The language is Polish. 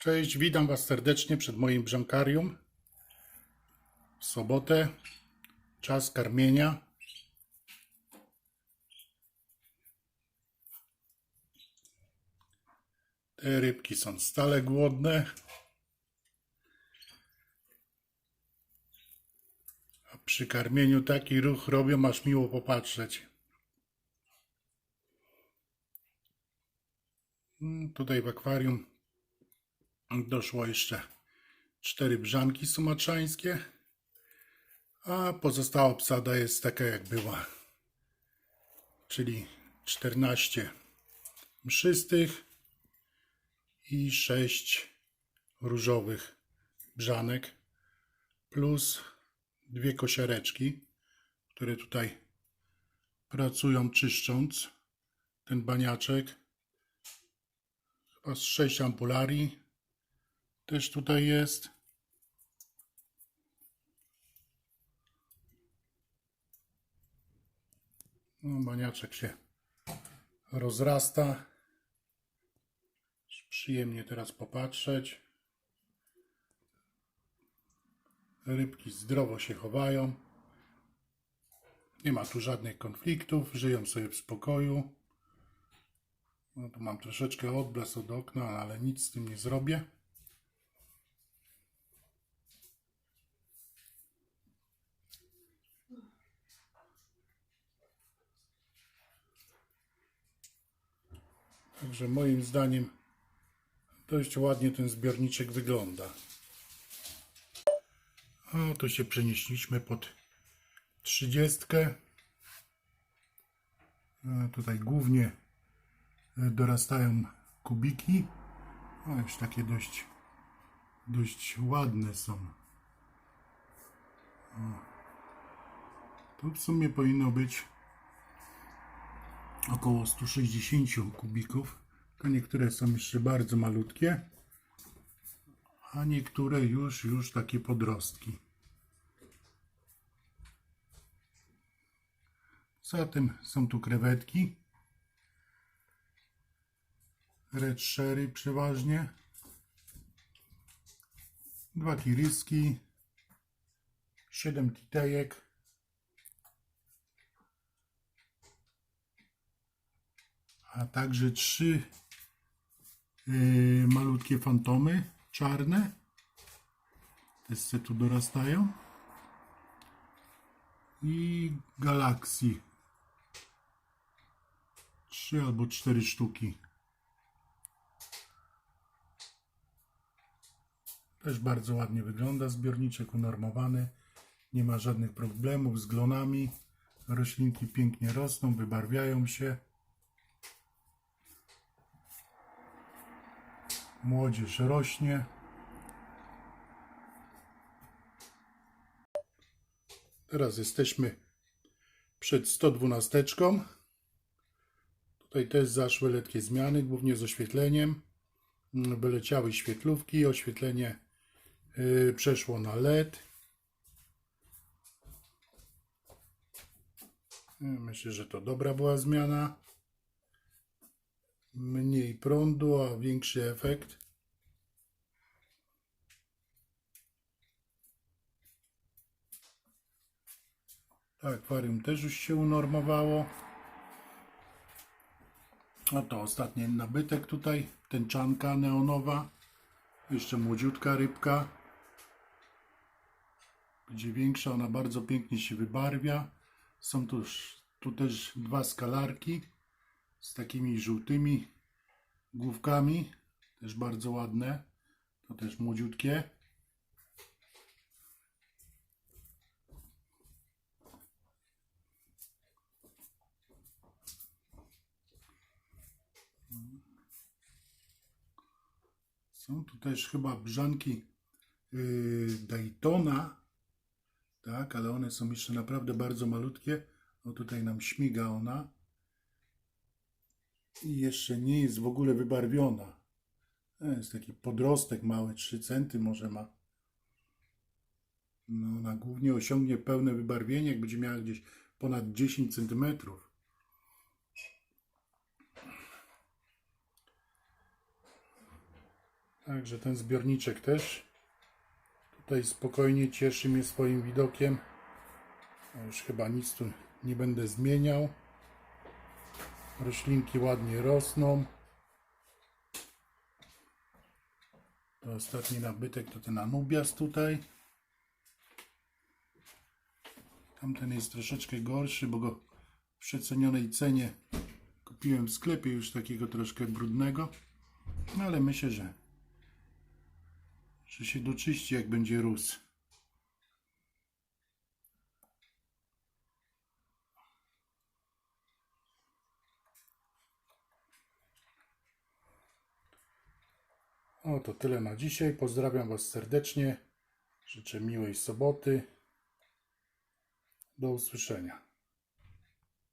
Cześć, witam Was serdecznie przed moim brzękarium. W sobotę, czas karmienia. Te rybki są stale głodne. A przy karmieniu taki ruch robią, aż miło popatrzeć. Mm, Tutaj w akwarium doszło jeszcze cztery brzanki sumatrzańskie, a pozostała obsada jest taka jak była, czyli 14 mszystych i 6 różowych brzanek, plus dwie kosiareczki, które tutaj pracują czyszcząc ten baniaczek. Chyba z 6 ampularii też tutaj jest. No, się rozrasta. Przyjemnie teraz popatrzeć. Rybki zdrowo się chowają. Nie ma tu żadnych konfliktów, żyją sobie w spokoju. No tu mam troszeczkę odblask od okna, ale nic z tym nie zrobię. Także moim zdaniem dość ładnie ten zbiorniczek wygląda. O, to się przenieśliśmy pod trzydziestkę. E, Tutaj głównie e, dorastają kubiki. O, już takie dość, dość ładne są. O. Tu w sumie powinno być około 160 kubików. To niektóre są jeszcze bardzo malutkie, a niektóre już, już takie podrostki. Zatem są tu krewetki. Red sherry przeważnie. Dwa kiryski. Siedem kitejek. A także trzy yy, malutkie fantomy czarne. Te se tu dorastają. I galaksji. Trzy albo cztery sztuki. Też bardzo ładnie wygląda zbiorniczek unormowany. Nie ma żadnych problemów z glonami. Roślinki pięknie rosną, wybarwiają się. Młodzież rośnie. Teraz jesteśmy przed 112. Tutaj też zaszły letkie zmiany, głównie z oświetleniem. Wyleciały świetlówki, oświetlenie yy, przeszło na LED. Yy, Myślę, że to dobra była zmiana mniej prądu, a większy efekt. Tak, akwarium też już się unormowało. Oto ostatni nabytek tutaj, tęczanka neonowa. Jeszcze młodziutka rybka. Będzie większa, ona bardzo pięknie się wybarwia. Są tu, tu też dwa skalarki z takimi żółtymi główkami, też bardzo ładne, to też młodziutkie. Są tu też chyba brzanki yy, Daytona, tak, ale one są jeszcze naprawdę bardzo malutkie. No tutaj nam śmiga ona i jeszcze nie jest w ogóle wybarwiona. To jest taki podrostek mały, 3 centy może ma. No, ona głównie osiągnie pełne wybarwienie, jak będzie miała gdzieś ponad 10 centymetrów. Także ten zbiorniczek też tutaj spokojnie cieszy mnie swoim widokiem. Już chyba nic tu nie będę zmieniał. Roślinki ładnie rosną. To ostatni nabytek to ten Anubias tutaj. Tamten jest troszeczkę gorszy, bo go w przecenionej cenie kupiłem w sklepie już takiego troszkę brudnego. No ale myślę, że, że się doczyści jak będzie rósł. O, to tyle na dzisiaj. Pozdrawiam Was serdecznie. Życzę miłej soboty. Do usłyszenia.